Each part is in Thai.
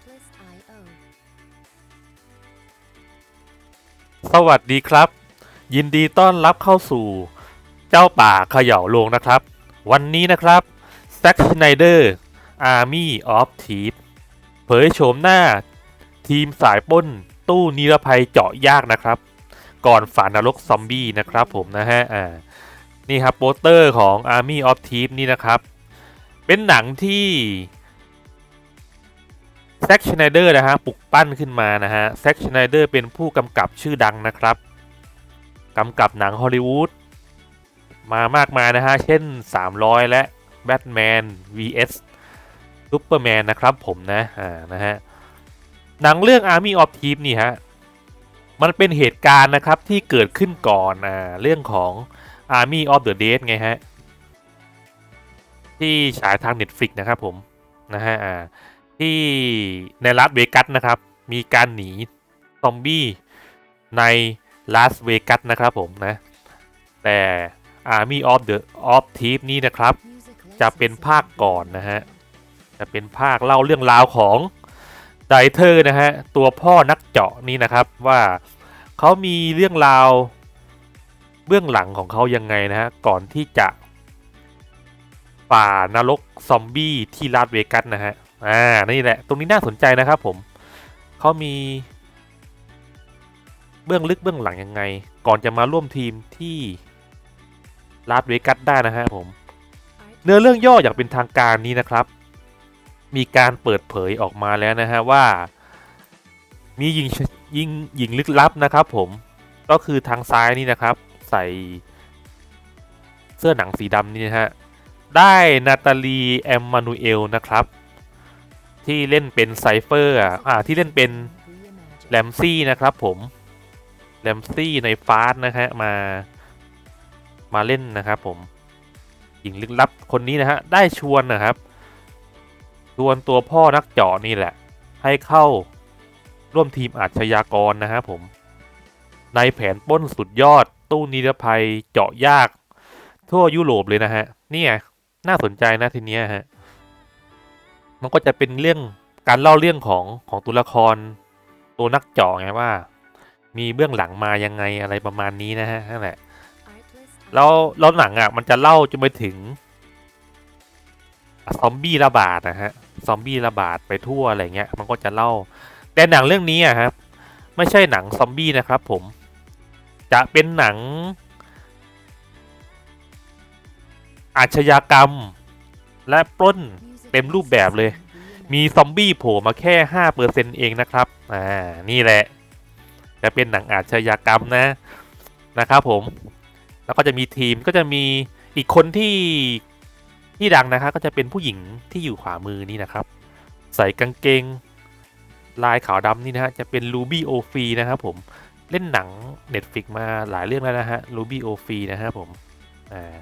Artlist.io สวัสดีครับ ยินดีต้อนรับเข้าสู่เจ้าป่าเขย่าโลงนะครับ วันนี้นะครับแซ็กชไนเดอร์ Army of Thief เผยโฉมหน้าทีมสายป้นตู้นิรภัยเจาะยากนะครับ ก่อนฝ่านรกซอมบี้นะครับผมนะฮะอ่านี่ครับโปสเตอร์ของ Army of Thief นี่นะครับ เป็นหนังที่ แซ็กชไนเดอร์นะฮะปลุกปั้นขึ้นมานะฮะแซ็กชไนเดอร์เป็นผู้กำกับชื่อดังนะครับกำกับหนังฮอลลีวูดมามากมายนะฮะ เช่น 300 และแบทแมน vs ซูเปอร์แมนนะครับผมนะอ่านะฮะหนังเรื่อง Army of Thief นี่ฮะ มันเป็นเหตุการณ์นะครับที่เกิดขึ้นก่อนอ่าเรื่องของ Army of the Dead ไงฮะ ที่ฉายทาง Netflix นะครับผม นะฮะอ่า ที่ในลาสเวกัสนะครับ มีการหนีซอมบี้ในลาสเวกัสนะครับผมนะ แต่ Army of the of Thief นี่นะครับ จะเป็นภาคก่อนนะฮะ จะเป็นภาคเล่าเรื่องราวของไดเทอร์นะฮะ ตัวพ่อนักเจาะนี่นะครับว่าเขามีเรื่องราวเบื้องหลังของเขายังไงนะฮะ ก่อนที่จะฝ่านรกซอมบี้ที่ลาสเวกัสนะฮะ อ่า นี่แหละ ตรงนี้น่าสนใจนะครับผมเขามี เบื้องลึกเบื้องหลังยังไง ก่อนจะมาร่วมทีมที่ลาสเวกัสได้นะฮะผม เนื้อเรื่องย่ออย่างเป็นทางการนี้นะครับ มีการเปิดเผยออกมาแล้วนะฮะว่า มีหญิงยิงหญิงลึกลับนะครับ ผม ก็คือทางซ้ายนี่นะครับ ใส่เสื้อหนังสีดำนี่นะฮะ ได้นาตาลีแอมมานูเอลนะครับ ที่เล่นเป็นไซเฟอร์อะอ่าที่เล่นเป็นแรมซี่นะครับผมแรมซี่ในฟาสนะฮะมา มาเล่นนะครับผมหญิงลึกลับคนนี้นะฮะได้ชวนนะครับ ชวนตัวพ่อนักเจาะนี่แหละ ให้เข้าร่วมทีมอาชญากรนะฮะผม ในแผนป้นสุดยอดตู้นิรภัยเจาะยาก ทั่วยุโรปเลยนะฮะ เนี่ย น่าสนใจนะทีเนี้ยฮะ มันก็จะเป็นเรื่องการเล่าเรื่องของของตัวละคร ตัวนักจาะไงว่า มีเบื้องหลังมายังไงอะไรประมาณนี้นะฮะนั่นแหละแล้วแล้วหนังอะมันจะเล่าจนไปถึงซอมบี้ระบาดนะฮะซอมบี้ระบาดไปทั่วอะไรเงี้ย มันก็จะเล่า แต่หนังเรื่องนี้อะครับไม่ใช่หนังซอมบี้นะครับ ผม จะเป็นหนัง อาชญากรรม และปล้น เต็มรูปแบบเลย มีซอมบี้โผล่มาแค่ห้าเปอร์เซ็นเองนะครับ อ่า นี่แหละ จะเป็นหนังอาชญากรรมนะ นะครับผม แล้วก็จะมีทีมก็จะมีอีกคนที่ที่ดังนะครับก็จะเป็นผู้หญิงที่อยู่ขวามือนี่นะครับ ใส่กางเกง ลายขาวดำนี่นะฮะ จะเป็น Ruby o f นะครับผม เล่นหนัง Netflix มาหลายเรื่องแล้วนะฮะ Ruby o f นะฮะผม อ่า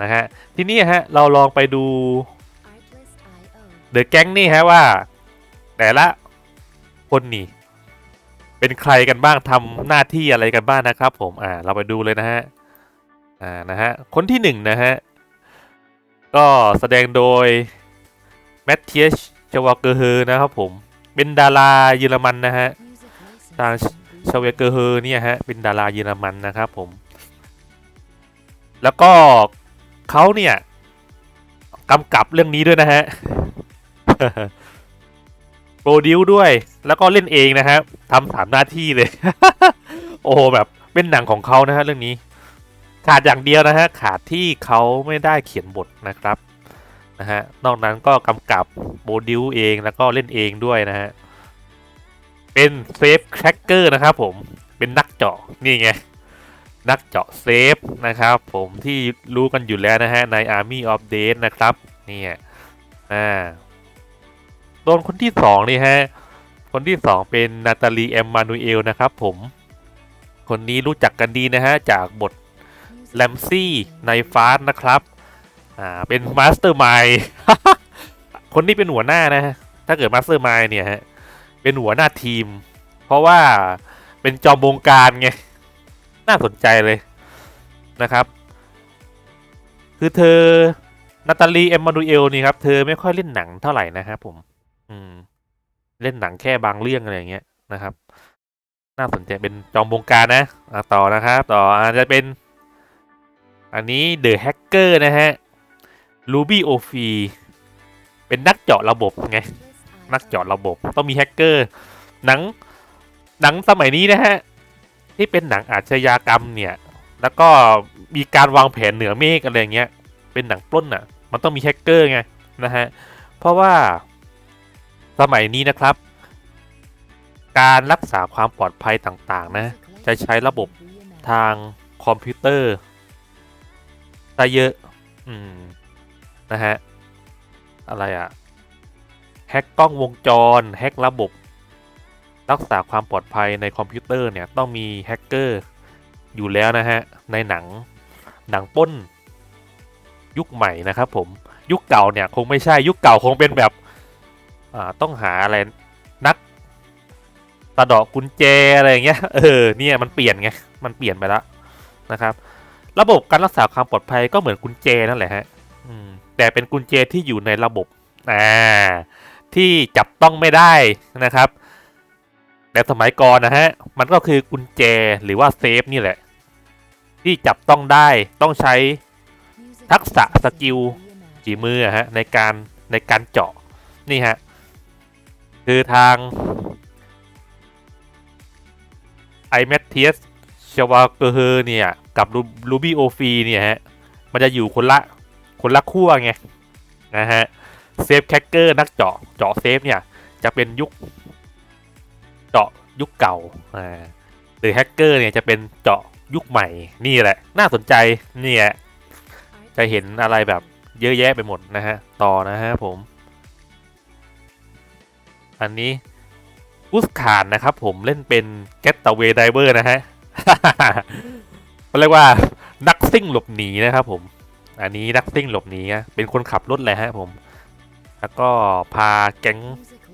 นะฮะทีนี้ฮะเราลองไปดู เดอะแก๊งนี่ฮะว่า แต่ละคนนี่ เป็นใครกันบ้างทำหน้าที่อะไรกันบ้างนะครับ ผมอ่า เราไปดูเลยนะฮะอ่านะฮะคนที่หนึ่งนะฮะก็แสดงโดยแมทเทียชชวาเกอร์เฮอร์นะครับผมเป็นดาราเยอรมันนะฮะ Music licensed ทางชเวเกอร์เฮอร์เนี่ยฮะเป็นดาราเยอรมันนะครับผม แล้วก็เขาเนี่ยกำกับเรื่องนี้ด้วยนะฮะ โปรดิวด้วย แล้วก็เล่นเองนะครับทำสามหน้าที่เลย โอ้แบบเป็นหนังของเขานะฮะเรื่องนี้ ขาดอย่างเดียวนะฮะขาดที่เขาไม่ได้เขียนบทนะครับนะฮะนอกนั้นก็กำกับโปรดิวเองแล้วก็เล่นเองด้วยนะฮะเป็นเซฟแครกเกอร์นะครับผมเป็นนักเจาะนี่ไงนักเจาะเซฟนะครับผมที่รู้กันอยู่แล้วนะฮะใน Army of Death นะครับ เนี่ยอ่า ดนคนที่สองนี่ฮะ คนที่สองเป็นนาตาลีแอมมานูเอลนะครับผม คนนี้รู้จักกันดีนะฮะ จากบทแลมซี่ในฟาสนะครับ อ่า เป็นมาสเตอร์มายคนนี้เป็นหัวหน้านะฮะ ถ้าเกิดมาสเตอร์มายเนี่ยฮะ เป็นหัวหน้าทีม เพราะว่าเป็นจอมบงการไง น่าสนใจเลยนะครับ คือเธอนาตาลีเอมมานูเอลนี่ครับ เธอไม่ค่อยเล่นหนังเท่าไหร่นะครับผม อืม เล่นหนังแค่บางเรื่องอะไรอย่างเงี้ยนะครับ น่าสนใจเป็นจอมบงการนะอะต่อนะครับต่ออาจจะเป็น อันนี้ The Hacker นะฮะ Ruby o f i เป็นนักเจาะระบบไง นักเจาะระบบต้องมีแฮกเกอร์ หนัง หนังสมัยนี้นะฮะ ที่เป็นหนังอาชญากรรมเนี่ย แล้วก็มีการวางแผนเหนือเมฆอะไรอย่างเงี้ย เป็นหนังปล้นอะ มันต้องมีแฮกเกอร์ไงนะฮะ เพราะว่า สมัยนี้นะครับ การรักษาความปลอดภัยต่างๆ นะ จะใช้ระบบทางคอมพิวเตอร์ซะเยอะอืมนะฮะ อะไรอะแฮกกล้องวงจร แฮกระบบ รักษาความปลอดภัยในคอมพิวเตอร์เนี่ย ต้องมีแฮกเกอร์อยู่แล้วนะฮะ ในหนังหนังป้น ยุคใหม่นะครับผมยุคเก่าเนี่ย คงไม่ใช่ยุคเก่าคงเป็นแบบ อ่าต้องหาอะไรนักตะดาะกุญแจอะไรอย่างเงี้ยเออเนี่ยมันเปลี่ยนไงมันเปลี่ยนไปแล้วนะครับ ระบบการรักษาความปลอดภัยก็เหมือนกุญแจนั่นแหละฮะแต่เป็นกุญแจที่อยู่ในระบบอ่าที่จับต้องไม่ได้นะครับแต่สมัยก่อนนะฮะมันก็คือกุญแจหรือว่าเซฟนี่แหละ ที่จับต้องได้ต้องใช้ทักษะสกิลฝีมืออะฮะในการในการเจาะนี่ฮะ คือทางไอแมทเทียสชวาเกอร์เนี่ย กับลูบี้โอฟีเนี่ยฮะ มันจะอยู่คนละคนละขั้วไง นะฮะ เซฟแคคเกอร์นักเจาะเจาะเซฟเนี่ย จะเป็นยุคเจาะยุคเก่าอ่าหรือแฮกเกอร์เนี่ยจะเป็นเจาะยุคใหม่นี่แหละ น่าสนใจเนี่ยจะเห็นอะไรแบบเยอะแยะไปหมดนะฮะ ต่อนะฮะผม อันนี้อุสคานนะครับผมเล่นเป็น Getaway Driver นะฮะเรียกว่านักซิ่งหลบหนีนะครับผม อันนี้นักซิ่งหลบหนีเป็นคนขับรถเลยฮะผม แล้วก็พาแก๊ง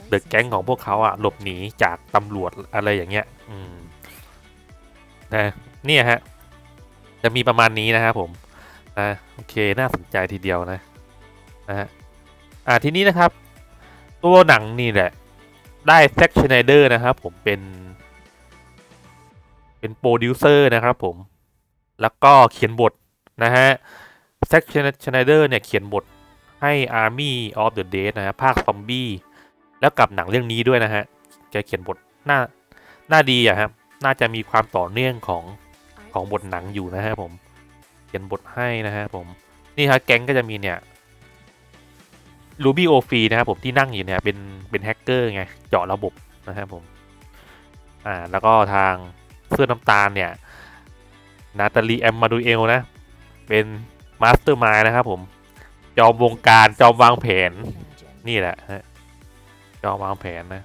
เดอะแก๊งของพวกเขาอะหลบหนีจากตำรวจอะไรอย่างเงี้ย อืมนะเนี่ยฮะ จะมีประมาณนี้นะครับผมนะโอเคน่าสนใจทีเดียวนะนะฮะอ่าทีนี้นะครับ ตัวหนังนี่แหละ ได้แซ็กชไนเดอร์นะครับผมเป็น เป็นโปรดิวเซอร์นะครับผม แล้วก็เขียนบทนะฮะแซ็กชไนเดอร์เนี่ยเขียนบทให้ Army of the Dead นะฮะภาคซอมบี้แล้วกับหนังเรื่องนี้ด้วยนะฮะแกเขียนบทน่าน่าดีอะครับน่าจะมีความต่อเนื่องของของบทหนังอยู่นะฮะผม เขียนบทให้นะฮะผม นี่ฮะแก๊งก็จะมีเนี่ย รูบี้โอฟีนะครับผมที่นั่งอยู่เนี่ยเป็นเป็นแฮกเกอร์ไงเจาะระบบนะครับผมอ่าแล้วก็ทางเสื้อน้ำตาลเนี่ยนาตาลีแอมมาดูเอลนะ เป็นมาสเตอร์มายนะครับผมจอมวงการจอมวางแผนนี่แหละฮะจอมวางแผนนะ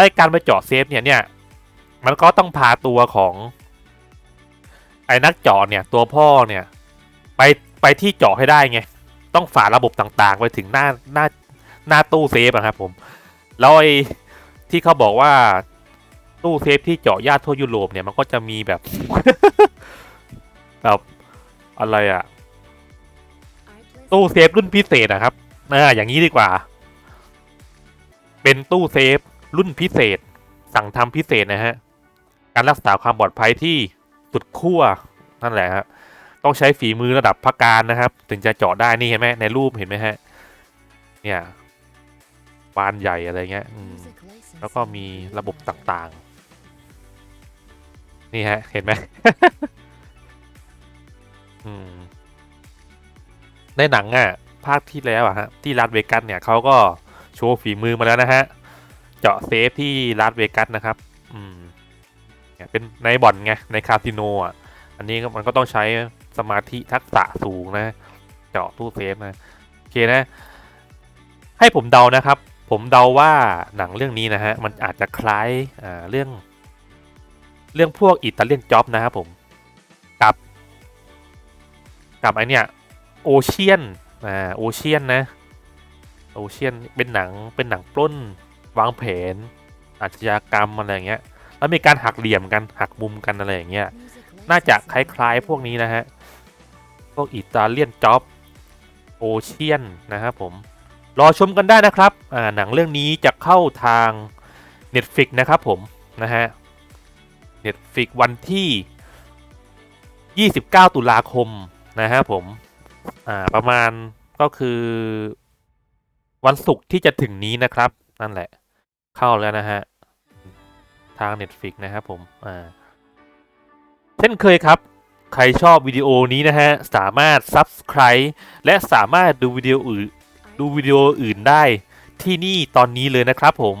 รายการไปเจาะเซฟเนี่ยเนี่ยมันก็ต้องพาตัวของไอ้นักเจาะเนี่ยตัวพ่อเนี่ยไปไปที่เจาะให้ได้ไง ต้องฝ่าระบบต่างๆ ไปถึงหน้าหน้าหน้าตู้เซฟอะครับผมแล้วไอ้ที่เขาบอกว่าตู้เซฟที่เจาะญาติทั่วยุโรปเนี่ยมันก็จะมีแบบ แบบอะไรอะตู้เซฟรุ่นพิเศษอะครับอ่าอย่างนี้ดีกว่า เป็นตู้เซฟรุ่นพิเศษ สั่งทำพิเศษนะฮะ การรักษาความปลอดภัยที่สุดขั้วนั่นแหละฮะ ต้องใช้ฝีมือระดับพักการนะครับ ถึงจะเจาะได้นี่เห็นไหมในรูปเห็นไหมฮะเนี่ยบานใหญ่อะไรเงี้ยแล้วก็มีระบบต่างๆ นี่ฮะ เห็นไหมมในหนังอะภาคที่แล้วอะฮะที่ลาสเวกัสเนี่ยเขาก็โชว์ฝีมือมาแล้วนะฮะ เจาะเซฟที่ลาสเวกัสนะครับ อืมเนี่ยเป็นในบ่อนไงในคาสิโนอะ อันนี้มันก็ต้องใช้ สมาธิทักษะสูงนะ เจาะตู้เซฟนะโอเคนะ ให้ผมเดานะครับ ผมเดาว่าหนังเรื่องนี้นะฮะมันอาจจะคล้ายอ่าเรื่อง เรื่องพวกอิตาเลียนจ็อบนะครับผมกับกับไอเนี่ยโอเชียนอ่าโอเชียนนะโอเชียนเป็นหนังเป็นหนังปล้นวางแผนอาชญากรรมอะไรอย่างเงี้ย แล้วมีการหักเหลี่ยมกันหักมุมกันอะไรอย่างเงี้ย น่าจะคล้ายๆพวกนี้นะฮะ พวกอิตาเลียนจ็อบโอเชียนนะครับผม รอชมกันได้นะครับหนังเรื่องนี้จะเข้าทาง Netflix นะครับผมนะฮะ Netflix วันที่ 29 ตุลาคมนะฮะผมประมาณก็คือวันศุกร์ที่จะถึงนี้นะครับ นั่นแหละ เข้าแล้วนะฮะ ทาง Netflix นะครับผมอ่า เช่นเคยครับ ใครชอบวิดีโอนี้นะฮะ สามารถ Subscribe และสามารถดูวิดีโออื่นดูวิดีโออื่นได้ที่นี่ตอนนี้เลยนะครับผม